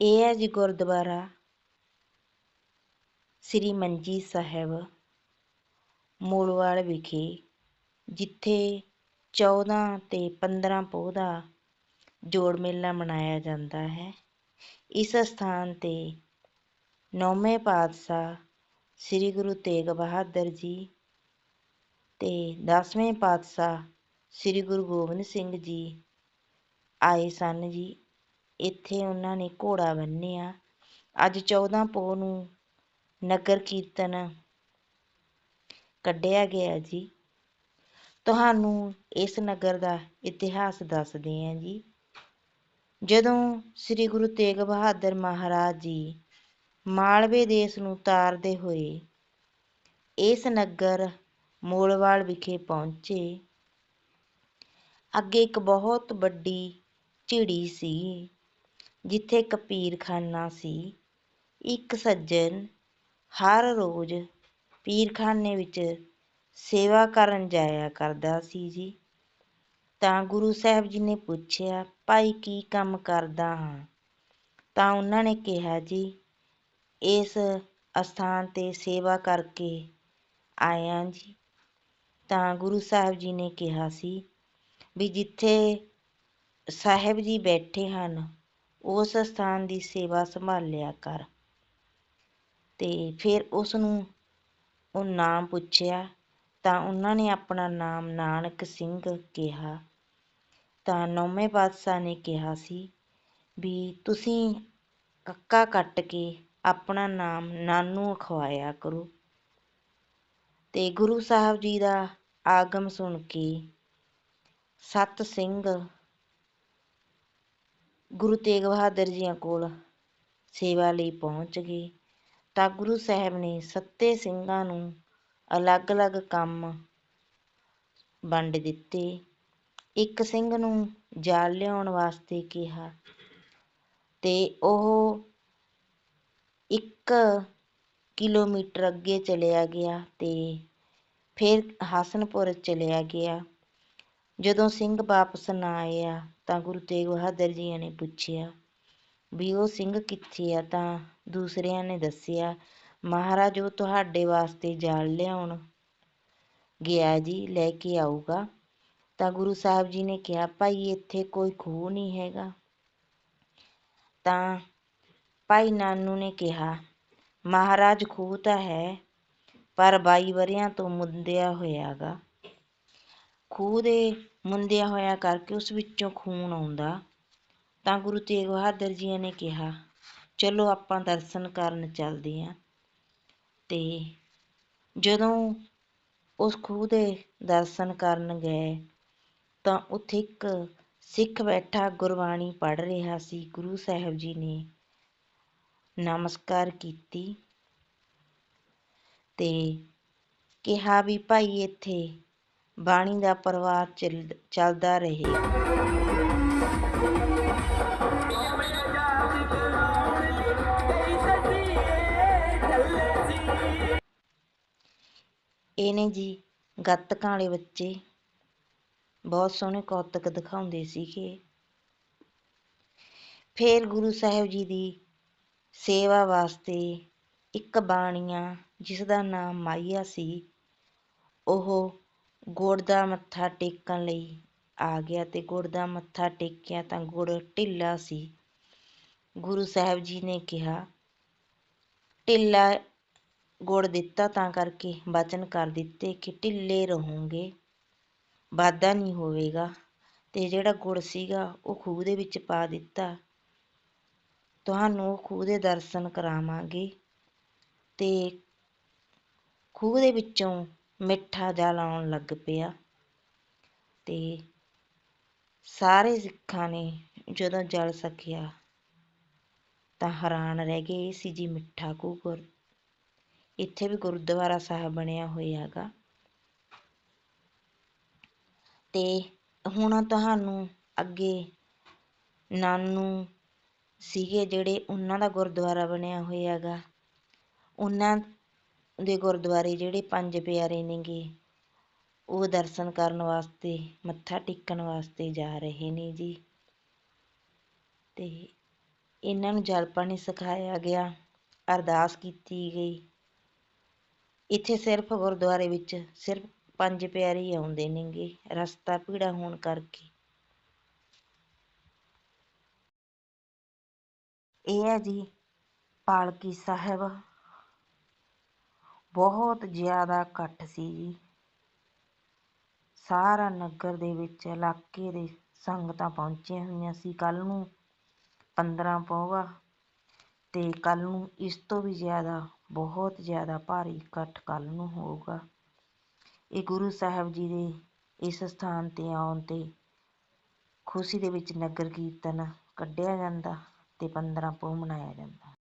ਇਹ ਹੈ ਜੀ ਗੁਰਦੁਆਰਾ ਸ੍ਰੀ ਮੰਜੀ ਸਾਹਿਬ, ਮੂਲਵਾਲ ਵਿਖੇ, ਜਿੱਥੇ 14 ਤੇ 15 ਪੋਹ ਦਾ ਜੋੜ ਮੇਲਾ ਮਨਾਇਆ ਜਾਂਦਾ ਹੈ। ਇਸ ਸਥਾਨ ਤੇ ਨੌਵੇਂ ਪਾਤਸ਼ਾਹ ਸ੍ਰੀ ਗੁਰੂ ਤੇਗ ਬਹਾਦਰ ਜੀ ਤੇ ਦਸਵੇਂ ਪਾਤਸ਼ਾਹ ਸ੍ਰੀ ਗੁਰੂ ਗੋਬਿੰਦ ਸਿੰਘ ਜੀ ਆਏ ਸਨ ਜੀ। ਇੱਥੇ ਉਹਨਾਂ ਨੇ ਘੋੜਾ ਬੰਨਿਆ ਅੱਜ 14 ਪੋਹ ਨੂੰ ਨਗਰ ਕੀਰਤਨ ਕੱਢਿਆ ਗਿਆ ਜੀ। ਤੁਹਾਨੂੰ ਇਸ ਨਗਰ ਦਾ ਇਤਿਹਾਸ ਦੱਸਦੇ ਹਾਂ ਜੀ। ਜਦੋਂ ਸ੍ਰੀ ਗੁਰੂ ਤੇਗ ਬਹਾਦਰ ਮਹਾਰਾਜ ਜੀ ਮਾਲਵੇ ਦੇਸ਼ ਨੂੰ ਤਾਰਦੇ ਹੋਏ ਇਸ ਨਗਰ ਮੋਲਵਾਲ ਵਿਖੇ ਪਹੁੰਚੇ, ਅੱਗੇ ਇੱਕ ਬਹੁਤ ਵੱਡੀ ਝਿੜੀ ਸੀ। ਜਿੱਥੇ ਇੱਕ ਪੀਰਖਾਨਾ ਸੀ, ਇੱਕ ਸੱਜਣ ਹਰ ਰੋਜ਼ ਪੀਰਖਾਨੇ ਵਿੱਚ ਸੇਵਾ ਕਰਨ ਜਾਇਆ ਕਰਦਾ ਸੀ ਜੀ। ਤਾਂ ਗੁਰੂ ਸਾਹਿਬ ਜੀ ਨੇ ਪੁੱਛਿਆ, ਭਾਈ, ਕੀ ਕੰਮ ਕਰਦਾ ਹਾਂ? ਤਾਂ ਉਹਨਾਂ ਨੇ ਕਿਹਾ ਜੀ, ਇਸ ਅਸਥਾਨ ਤੇ ਸੇਵਾ ਕਰਕੇ ਆਇਆ ਜੀ। ਤਾਂ ਗੁਰੂ ਸਾਹਿਬ ਜੀ ਨੇ ਕਿਹਾ ਸੀ ਵੀ ਜਿੱਥੇ ਸਾਹਿਬ ਜੀ ਬੈਠੇ ਹਨ ਉਸ ਸਥਾਨ ਦੀ ਸੇਵਾ ਸੰਭਾਲਿਆ ਕਰ। ਤੇ ਫਿਰ ਉਸ ਨੂੰ ਉਹ ਨਾਮ ਪੁੱਛਿਆ, ਤਾਂ ਉਹਨਾਂ ਨੇ ਆਪਣਾ ਨਾਮ ਨਾਨਕ ਸਿੰਘ ਕਿਹਾ। ਤਾਂ ਨੌਵੇਂ ਪਾਤਸ਼ਾਹ ਨੇ ਕਿਹਾ ਸੀ ਵੀ ਤੁਸੀਂ ਕੱਕਾ ਕੱਟ ਕੇ ਆਪਣਾ ਨਾਮ ਨਾਨੂ ਅਖਵਾਇਆ ਕਰੋ। ਤੇ ਗੁਰੂ ਸਾਹਿਬ ਜੀ ਦਾ ਆਗਮ ਸੁਣ ਕੇ ਸਤ ਸਿੰਘ ਗੁਰੂ ਤੇਗ ਬਹਾਦਰ ਜੀਆਂ ਕੋਲ ਸੇਵਾ ਲਈ ਪਹੁੰਚ ਗਏ। ਤਾਂ ਗੁਰੂ ਸਾਹਿਬ ਨੇ ਸੱਤੇ ਸਿੰਘਾਂ ਨੂੰ ਅਲੱਗ-ਅਲੱਗ ਕੰਮ ਵੰਡ ਦਿੱਤੇ। ਇੱਕ ਸਿੰਘ ਨੂੰ ਜਾਲ ਲਿਆਉਣ ਵਾਸਤੇ ਕਿਹਾ ਤੇ ਉਹ ਇੱਕ ਕਿਲੋਮੀਟਰ ਅੱਗੇ ਚਲਿਆ ਗਿਆ ਤੇ ਫਿਰ ਹਸਨਪੁਰ ਚਲਿਆ ਗਿਆ। ਜਦੋਂ ਸਿੰਘ ਵਾਪਸ ਨਾ ਆਇਆ ਤਾਂ ਗੁਰੂ ਤੇਗ ਬਹਾਦਰ ਜੀ ਨੇ ਪੁੱਛਿਆ, ਵੀ ਉਹ ਸਿੰਘ ਕਿੱਥੇ ਆ? ਤਾਂ ਦੂਸਰਿਆਂ ਨੇ ਦੱਸਿਆ, ਮਹਾਰਾਜ ਉਹ ਤੁਹਾਡੇ ਵਾਸਤੇ ਜਾਲ ਲਿਆਉਣ ਗਿਆ ਜੀ, ਲੈ ਕੇ ਆਊਗਾ। ਤਾਂ ਗੁਰੂ ਸਾਹਿਬ ਜੀ ਨੇ ਕਿਹਾ, ਭਾਈ ਇੱਥੇ ਕੋਈ ਖੂਹ ਨਹੀਂ ਹੈਗਾ। ਤਾਂ ਭਾਈ ਨਾਨੂ ਨੇ ਕਿਹਾ, ਮਹਾਰਾਜ ਖੂਹ ਤਾਂ ਹੈ, ਪਰ ਬਾਈ ਵਰਿਆਂ ਤੋਂ ਮੁੰਦਿਆ ਹੋਇਆਗਾ। ਖੂਹ ਦੇ ਮੁੰਦਿਆ ਹੋਇਆ ਕਰਕੇ ਉਸ ਵਿੱਚੋਂ ਖੂਨ ਆਉਂਦਾ। ਤਾਂ ਗੁਰੂ ਤੇਗ ਬਹਾਦਰ ਜੀ ਨੇ ਕਿਹਾ, ਚਲੋ ਆਪਾਂ ਦਰਸ਼ਨ ਕਰਨ ਚੱਲਦੇ ਹਾਂ ਤੇ ਜਦੋਂ ਉਸ ਖੂਹ ਦੇ ਦਰਸ਼ਨ ਕਰਨ ਗਏ, ਤਾਂ ਉੱਥੇ ਇੱਕ ਸਿੱਖ ਬੈਠਾ ਗੁਰਬਾਣੀ ਪੜ੍ਹ ਰਿਹਾ ਸੀ। ਗੁਰੂ ਸਾਹਿਬ ਜੀ ਨੇ ਨਮਸਕਾਰ ਕੀਤੀ ਤੇ ਕਿਹਾ ਵੀ, ਭਾਈ, ਇੱਥੇ ਬਾਣੀ ਦਾ ਪ੍ਰਵਾਹ ਚੱਲਦਾ ਰਹੇ। ਇਹ ਜੀ ਗੱਤਕਾਂ ਵਾਲੇ ਬੱਚੇ ਬਹੁਤ ਸੋਹਣੇ ਕੌਤਕ ਦਿਖਾਉਂਦੇ ਸੀਗੇ। ਫੇਰ ਗੁਰੂ ਸਾਹਿਬ ਜੀ ਦੀ ਸੇਵਾ ਵਾਸਤੇ ਇੱਕ ਬਾਣੀਆ ਜਿਸ ਦਾ ਨਾਮ ਮਾਈਆ ਸੀ, ਉਹ ਗੁੜ ਦਾ ਮੱਥਾ ਟੇਕਣ ਲਈ ਆ ਗਿਆ ਤੇ ਗੁੜ ਦਾ ਮੱਥਾ ਟੇਕਿਆ ਤਾਂ ਗੁੜ ਢਿੱਲਾ ਸੀ। ਗੁਰੂ ਸਾਹਿਬ ਜੀ ਨੇ ਕਿਹਾ, ਢਿੱਲਾ ਗੁੜ ਦਿੱਤਾ ਤਾਂ ਕਰਕੇ ਬਚਨ ਕਰ ਦਿੱਤੇ ਕਿ ਢਿੱਲੇ ਰਹੋਗੇ, ਵਾਧਾ ਨਹੀਂ ਹੋਵੇਗਾ। ਤੇ ਜਿਹੜਾ ਗੁੜ ਸੀਗਾ ਉਹ ਖੂਹ ਦੇ ਵਿੱਚ ਪਾ ਦਿੱਤਾ। ਤੁਹਾਨੂੰ ਉਹ ਖੂਹ ਦੇ ਦਰਸ਼ਨ ਕਰਾਵਾਂਗੇ। ਤੇ ਖੂਹ ਦੇ ਵਿੱਚੋਂ ਮਿੱਠਾ ਜਲ ਆਉਣ ਲੱਗ ਪਿਆ। ਤੇ ਸਾਰੇ ਸਿੱਖਾਂ ਨੇ ਜਦੋਂ ਜਲ ਸਕਿਆ ਤਾਂ ਹੈਰਾਨ ਰਹਿ ਗਏ ਸੀ ਜੀ ਮਿੱਠਾ ਖੂਹ ਇੱਥੇ ਵੀ ਗੁਰਦੁਆਰਾ ਸਾਹਿਬ ਬਣਿਆ ਹੋਇਆ ਹੈਗਾ। ਤੇ ਹੁਣ ਤੁਹਾਨੂੰ ਅੱਗੇ ਨਾਨੂ ਸੀਗੇ ਜਿਹੜੇ ਉਹਨਾਂ ਦਾ ਗੁਰਦੁਆਰਾ ਬਣਿਆ ਹੋਇਆ ਹੈਗਾ। ਉਹਨਾਂ ਦੇ ਗੁਰਦੁਆਰੇ ਜਿਹੜੇ ਪੰਜ ਪਿਆਰੇ ਨੇਗੇ, ਉਹ ਦਰਸ਼ਨ ਕਰਨ ਵਾਸਤੇ, ਮੱਥਾ ਟੇਕਣ ਵਾਸਤੇ ਜਾ ਰਹੇ ਨੇ ਜੀ। ਤੇ ਇਹਨਾਂ ਨੂੰ ਜਲ ਪਾਣੀ ਸਿਖਾਇਆ ਗਿਆ, ਅਰਦਾਸ ਕੀਤੀ ਗਈ। ਇੱਥੇ ਸਿਰਫ ਗੁਰਦੁਆਰੇ ਵਿੱਚ ਸਿਰਫ ਪੰਜ ਪਿਆਰੇ ਹੀ ਆਉਂਦੇ ਨੇਗੇ, ਰਸਤਾ ਭੀੜਾ ਹੋਣ ਕਰਕੇ। ਇਹ ਹੈ ਜੀ ਪਾਲਕੀ ਸਾਹਿਬ। ਬਹੁਤ ਜ਼ਿਆਦਾ ਇਕੱਠ ਸੀ ਜੀ। ਸਾਰਾ ਨਗਰ ਦੇ ਵਿੱਚ ਇਲਾਕੇ ਦੇ ਸੰਗਤਾਂ ਪਹੁੰਚੀਆਂ ਹੋਈਆਂ ਸੀ। ਕੱਲ੍ਹ ਨੂੰ 15 ਪੋਗਾ ਤੇ ਕੱਲ੍ਹ ਨੂੰ ਇਸ ਤੋਂ ਵੀ ਜ਼ਿਆਦਾ, ਬਹੁਤ ਜ਼ਿਆਦਾ ਭਾਰੀ ਇਕੱਠ ਕੱਲ੍ਹ ਨੂੰ ਹੋਊਗਾ। ਇਹ ਗੁਰੂ ਸਾਹਿਬ ਜੀ ਦੇ ਇਸ ਸਥਾਨ ਤੇ ਆਉਣ ਤੇ ਖੁਸ਼ੀ ਦੇ ਵਿੱਚ ਨਗਰ ਕੀਰਤਨ ਕੱਢਿਆ ਜਾਂਦਾ ਅਤੇ ਪੰਦਰਾਂ ਪੋਹ ਮਨਾਇਆ ਜਾਂਦਾ।